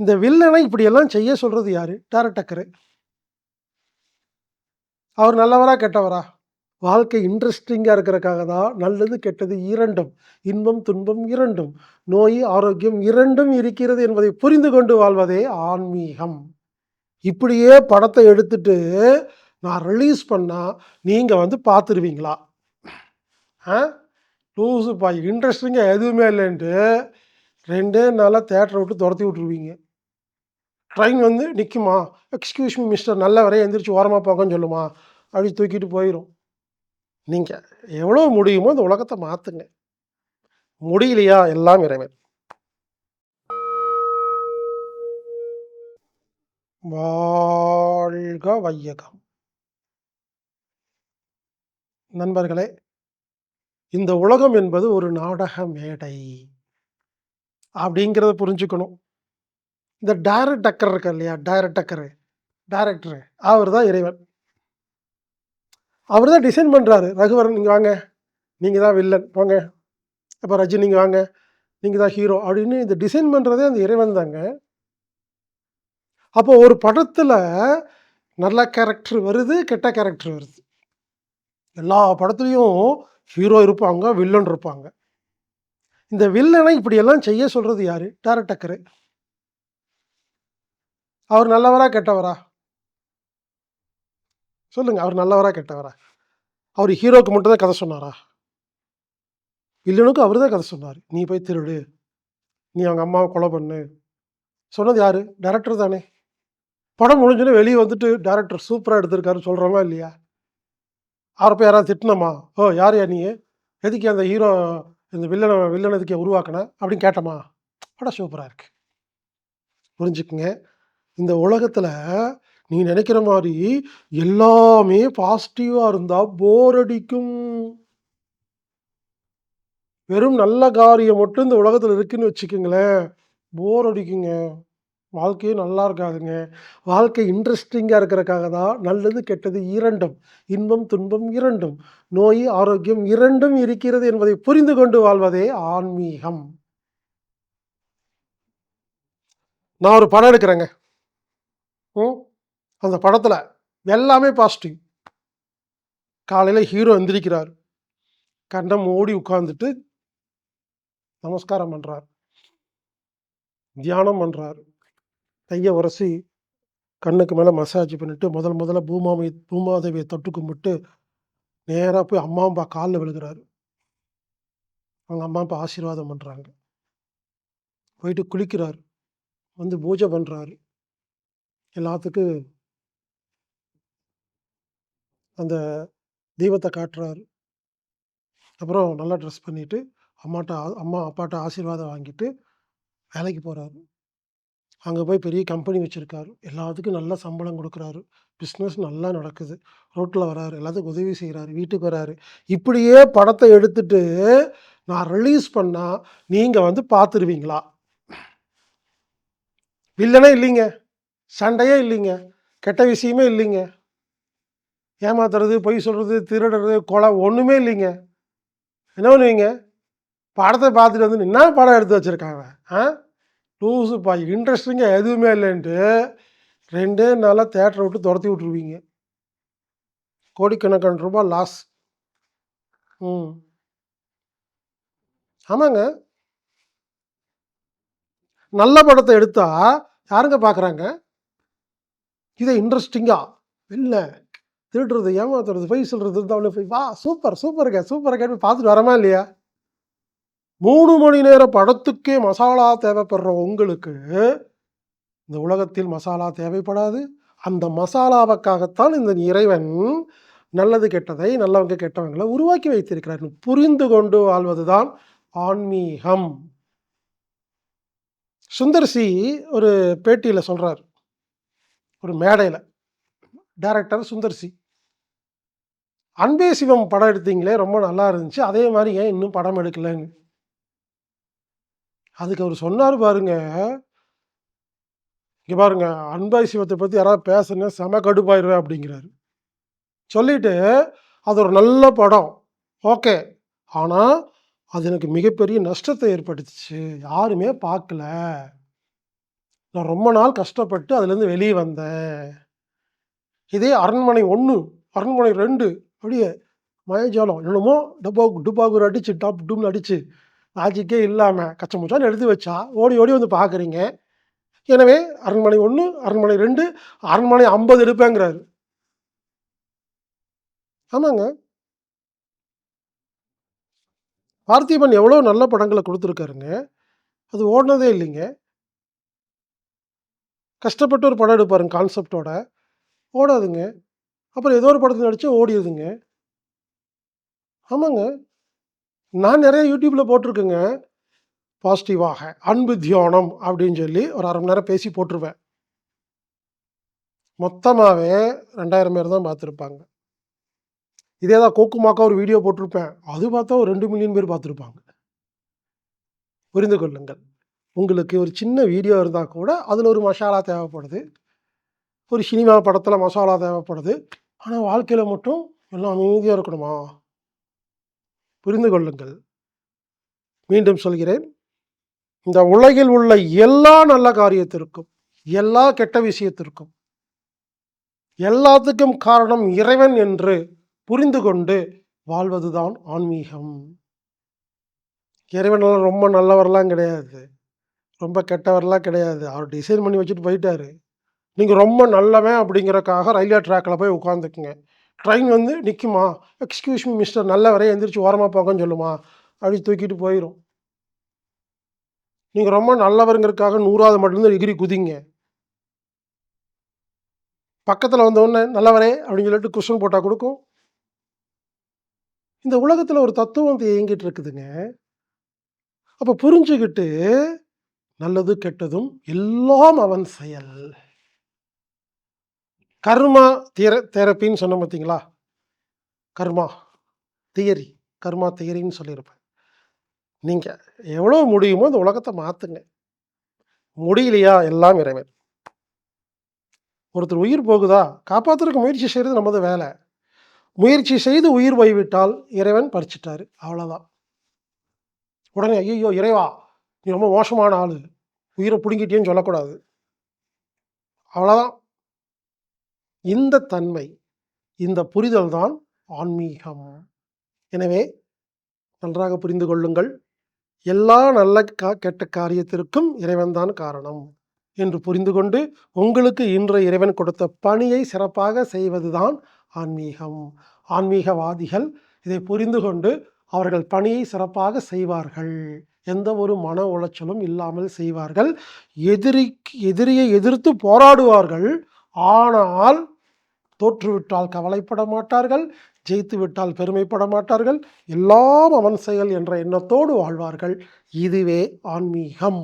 இந்த வில்லனை இப்படியெல்லாம் செய்ய சொல்கிறது யார்? டேரக்டக்கரு அவர் நல்லவரா கெட்டவரா? வாழ்க்கை இன்ட்ரெஸ்டிங்காக இருக்கிறக்காக தான் நல்லது கெட்டது இரண்டும் இன்பம் துன்பம் இரண்டும் நோய் ஆரோக்கியம் இரண்டும் இருக்கிறது என்பதை புரிந்து கொண்டு வாழ்வதே ஆன்மீகம். இப்படியே படத்தை எடுத்துட்டு நான் ரிலீஸ் பண்ணால் நீங்கள் வந்து பார்த்துருவீங்களா? ஆ? லூஸு பாய் இன்ட்ரெஸ்டிங்காக எதுவுமே இல்லைன்ட்டு ரெண்டே நாளாக தேட்டரை விட்டு துரத்தி விட்ருவீங்க ட்ரெயின் வந்து நிற்குமா எக்ஸ்கியூஸ் மீ மிஸ்டர் நல்ல வரைய எந்திரிச்சு ஓரமாக போங்கன்னு சொல்லுமா? அப்படி தூக்கிட்டு போயிடும் நீங்கள் எவ்வளோ முடியுமோ இந்த உலகத்தை மாற்றுங்க முடியலையா? எல்லாம் இறைவன். வாழ்க வையகம். நண்பர்களே இந்த உலகம் என்பது ஒரு நாடக மேடை. அப்படிங்கிறத புரிஞ்சுக்கணும். இந்த டைரக்ட் டக்கர் இருக்கார் இல்லையா? டைரக்ட் டக்கரு. டைரக்டரு அவர் தான் இறைவன். அவர் தான் டிசைன் பண்ணுறாரு ரகுவரன் நீங்கள் வாங்க. நீங்கள் தான் வில்லன் போங்க. அப்போ ரஜினி நீங்கள் வாங்க. நீங்கள் தான் ஹீரோ அப்படின்னு இந்த டிசைன் பண்ணுறதே அந்த இறைவன் தாங்க. அப்போ ஒரு படத்தில் நல்ல கேரக்டர் வருது கெட்ட கேரக்டர் வருது. எல்லா படத்துலையும் ஹீரோ இருப்பாங்க வில்லன் இருப்பாங்க. இந்த வில்லனை இப்படியெல்லாம் செய்ய சொல்கிறது யார்? டேரக்டக்கரு அவர் நல்லவரா கெட்டவரா? சொல்லுங்க அவர் நல்லவரா கெட்டவரா? அவர் ஹீரோக்கு மட்டும் தான் கதை சொன்னாரா? வில்லனுக்கும் அவர் தான் கதை சொன்னார். நீ போய் திருடு. நீ அவங்க அம்மாவை கொலை பண்ணு. சொன்னது யாரு? டேரக்டர் தானே. படம் முடிஞ்சோடனே வெளியே வந்துட்டு டேரக்டர் சூப்பராக எடுத்திருக்காருன்னு சொல்கிறோமா இல்லையா? அவரை போய் யாராவது திட்டினோமா? ஓ யார் யா நீ? எதுக்கு அந்த ஹீரோ இந்த வில்லனை வில்லன் எதுக்கே உருவாக்கின? அப்படின்னு கேட்டோமா? படம் சூப்பராக இருக்குது புரிஞ்சுக்குங்க. இந்த உலகத்தில் நீ நினைக்கிற மாதிரி எல்லாமே பாசிட்டிவாக இருந்தால் போர் அடிக்கும். வெறும் நல்ல காரியம் மட்டும் இந்த உலகத்தில் இருக்குன்னு வச்சுக்கோங்களேன். போர் அடிக்குங்க. வாழ்க்கையே நல்லா இருக்காதுங்க. வாழ்க்கை இன்ட்ரெஸ்டிங்காக இருக்கிறக்காக தான் நல்லது கெட்டது இரண்டும் இன்பம் துன்பம் இரண்டும் நோய் ஆரோக்கியம் இரண்டும் இருக்கிறது என்பதை புரிந்து கொண்டு வாழ்வதே ஆன்மீகம். நான் ஒரு படம் எடுக்கிறேங்க. அந்த படத்தில் எல்லாமே பாசிட்டிவ். காலையில் ஹீரோ எந்திரிக்கிறார். கண்டம் மூடி உட்கார்ந்துட்டு நமஸ்காரம் பண்ணுறார் தியானம் பண்ணுறார் கையை உரசி கண்ணுக்கு மேலே மசாஜ் பண்ணிவிட்டு முதல் முதல்ல பூமாவை பூமாதேவியை தொட்டு கும்பிட்டு நேராக போய் அம்மா அப்பா காலில் விழுகிறாரு. அவங்க அம்மா அப்பா ஆசீர்வாதம் பண்ணுறாங்க போயிட்டு குளிக்கிறார். வந்து பூஜை பண்ணுறாரு எல்லாத்துக்கும் அந்த தீபத்தை காட்டுறாரு. அப்புறம் நல்லா ட்ரெஸ் பண்ணிவிட்டு அம்மாட்ட அம்மா அப்பாட்ட ஆசீர்வாதம் வாங்கிட்டு வேலைக்கு போகிறாரு அங்கே போய் பெரிய கம்பெனி வச்சுருக்காரு. எல்லாத்துக்கும் நல்ல சம்பளம் கொடுக்குறாரு. பிஸ்னஸ் நல்லா நடக்குது. ரோட்டில் வராரு. எல்லாத்துக்கும் உதவி செய்கிறாரு வீட்டுக்கு வராரு. இப்படியே படத்தை எடுத்துட்டு நான் ரிலீஸ் பண்ணால் நீங்கள் வந்து பார்த்துருவீங்களா வில்லனே இல்லைங்க. சண்டையே இல்லைங்க. கெட்ட விஷயமே இல்லைங்க. ஏமாத்துறது பொய் சொல்கிறது திருடுறது கொலை ஒன்றுமே இல்லைங்க. என்ன பண்ணுவீங்க? படத்தை பார்த்துட்டு வந்து என்ன படம் எடுத்து வச்சுருக்காங்க. ஆ? லூஸுப்பா இன்ட்ரெஸ்டிங்காக எதுவுமே இல்லைன்ட்டு ரெண்டே நாளாக தேட்டரை விட்டு துரத்தி விட்ருவீங்க கோடிக்கணக்கான ரூபாய் லாஸ் ம். ஆமாங்க. நல்ல படத்தை எடுத்தால் யாருங்க பார்க்குறாங்க இதை இன்ட்ரெஸ்டிங்காக இல்லை. திருடுறது ஏமாத்துறது பொய் சொல்கிறது இருந்தாலும் போய் வா சூப்பர் சூப்பருங்க சூப்பர் கேட்டு பார்த்துட்டு வரமா இல்லையா? மூணு மணி நேர படத்துக்கே மசாலா தேவைப்படுற உங்களுக்கு இந்த உலகத்தில் மசாலா தேவைப்படாது. அந்த மசாலாவுக்காகத்தான் இந்த இறைவன் நல்லது கெட்டதை நல்லவங்க கெட்டவங்களை உருவாக்கி வைத்திருக்கிறார். புரிந்து கொண்டு வாழ்வதுதான் ஆன்மீகம். சுந்தர்சி ஒரு பேட்டியில் சொல்கிறார் ஒரு மேடையில். டைரக்டர் சுந்தர்சி அன்பே சிவம் படம் எடுத்தீங்களே ரொம்ப நல்லா இருந்துச்சு. அதே மாதிரி ஏன் இன்னும் படம் எடுக்கலன்னு? அதுக்கு அவர் சொன்னார் பாருங்க. இங்கே பாருங்க அன்பை சிவத்தை பற்றி யாராவது பேசுனா செம கடுப்பாயிருவேன் அப்படிங்கிறாரு. சொல்லிட்டு அது ஒரு நல்ல படம். ஓகே. ஆனால் அது எனக்கு மிகப்பெரிய நஷ்டத்தை ஏற்படுத்துச்சு. யாருமே பார்க்கல. நான் ரொம்ப நாள் கஷ்டப்பட்டு அதுலேருந்து வெளியே வந்தேன். இதே அரண்மனை ஒன்று அரண்மனை ரெண்டு அப்படியே மயஜாலம் என்னமோ டப்பா டுப்பாகுர் அடிச்சு டாப் டூம்னு அடிச்சு லாஜிக்கே இல்லாமல் கச்சமுச்சான்னு எடுத்து வச்சா ஓடி ஓடி வந்து பார்க்குறீங்க. எனவே அரண்மனை ஒன்று அரண்மனை ரெண்டு அரண்மனை ஐம்பது எடுப்பேங்கிறாரு. ஆமாங்க. பார்த்திபன் எவ்வளோ நல்ல படங்களை கொடுத்துருக்காருங்க. அது ஓடினதே இல்லைங்க. கஷ்டப்பட்டு ஒரு படம் எடுப்பாருங்க கான்செப்டோட ஓடாதுங்க. அப்புறம் ஏதோ ஒரு படத்தில் நடித்து ஓடிடுதுங்க ஆமாங்க. நான் நிறைய யூடியூப்பில் போட்டிருக்கேங்க. பாசிட்டிவாக அன்பு தியானம் அப்படின்னு சொல்லி ஒரு அரை மணி நேரம் பேசி போட்டிருவேன். மொத்தமாகவே ரெண்டாயிரம் பேர் தான் பார்த்துருப்பாங்க. இதே தான் கோக்குமாக்கா ஒரு வீடியோ போட்டிருப்பேன். அது பார்த்தா ஒரு ரெண்டு மில்லியன் பேர் பார்த்துருப்பாங்க. புரிந்து கொள்ளுங்கள். உங்களுக்கு ஒரு சின்ன வீடியோ இருந்தால் கூட அதில் ஒரு மசாலா தேவைப்படுது. ஒரு சினிமா படத்தில் மசாலா தேவைப்படுது. ஆனால் வாழ்க்கையில் மட்டும் எல்லாம் அமைதியாக இருக்கணுமா? புரிந்து கொள்ளுங்கள். மீண்டும் சொல்கிறேன். இந்த உலகில் உள்ள எல்லா நல்ல காரியத்திற்கும் எல்லா கெட்ட விஷயத்திற்கும் எல்லாத்துக்கும் காரணம் இறைவன் என்று புரிந்து கொண்டு வாழ்வதுதான் ஆன்மீகம். இறைவன் ரொம்ப நல்லவர்லாம் கிடையாது. ரொம்ப கெட்டவரெல்லாம் கிடையாது. அவர் டிசைன் பண்ணி வச்சுட்டு போயிட்டாரு. நீங்கள் ரொம்ப நல்லவன் அப்படிங்கிறக்காக ரயில்வே ட்ராக்கில் போய் உட்காந்துக்குங்க ட்ரெயின் வந்து நிற்குமா எக்ஸ்கியூஸ் மீ மிஸ்டர் நல்லவரே எந்திரிச்சு ஓரமாக போங்கன்னு சொல்லுமா? அப்படி தூக்கிட்டு போயிடும் நீங்கள் ரொம்ப நல்லவருங்கிறதுக்காக நூறாவது மட்டும்தான் டிகிரி குதிங்க. பக்கத்தில் வந்தோடனே நல்லவரே அப்படின்னு சொல்லிட்டு குஷன் போட்டால் கொடுக்கும். இந்த உலகத்தில் ஒரு தத்துவம் வந்து இயங்கிட்டு இருக்குதுங்க. அப்போ புரிஞ்சுக்கிட்டு நல்லது கெட்டதும் எல்லாம் அவன் செயல். கர்மா தியர தெரப்பின்னு சொன்ன பார்த்தீங்களா? கர்மா தியரி கர்மா தியரின்னு சொல்லியிருப்பேன். நீங்கள் எவ்வளோ முடியுமோ இந்த உலகத்தை மாற்றுங்க முடியலையா? எல்லாம் இறைவன். ஒருத்தர் உயிர் போகுதா? காப்பாற்றுறதுக்கு முயற்சி செய்கிறது நமது வேலை. முயற்சி செய்து உயிர் போய்விட்டால் இறைவன் பறிச்சிட்டாரு. அவ்வளோதான் உடனே ஐயோ இறைவா நீ ரொம்ப மோசமான ஆள். உயிரை பிடுங்கிட்டேன்னு சொல்லக்கூடாது. அவ்வளோதான் இந்த தன்மை இந்த புரிதல் தான் ஆன்மீகம். எனவே நன்றாக புரிந்து கொள்ளுங்கள். எல்லா நல்ல கா கெட்ட காரியத்திற்கும் இறைவன்தான் காரணம் என்று புரிந்து கொண்டு உங்களுக்கு இன்று இறைவன் கொடுத்த பணியை சிறப்பாக செய்வதுதான் ஆன்மீகம். ஆன்மீகவாதிகள் இதை புரிந்து கொண்டு அவர்கள் பணியை சிறப்பாக செய்வார்கள். எந்த ஒரு மன உளைச்சலும் இல்லாமல் செய்வார்கள். எதிரி எதிரியை எதிர்த்து போராடுவார்கள். ஆனால் தோற்றுவிட்டால் கவலைப்பட மாட்டார்கள் ஜெயித்து விட்டால் பெருமைப்பட மாட்டார்கள் எல்லாம் அவன் செயல் என்ற எண்ணத்தோடு வாழ்வார்கள். இதுவே ஆன்மீகம்.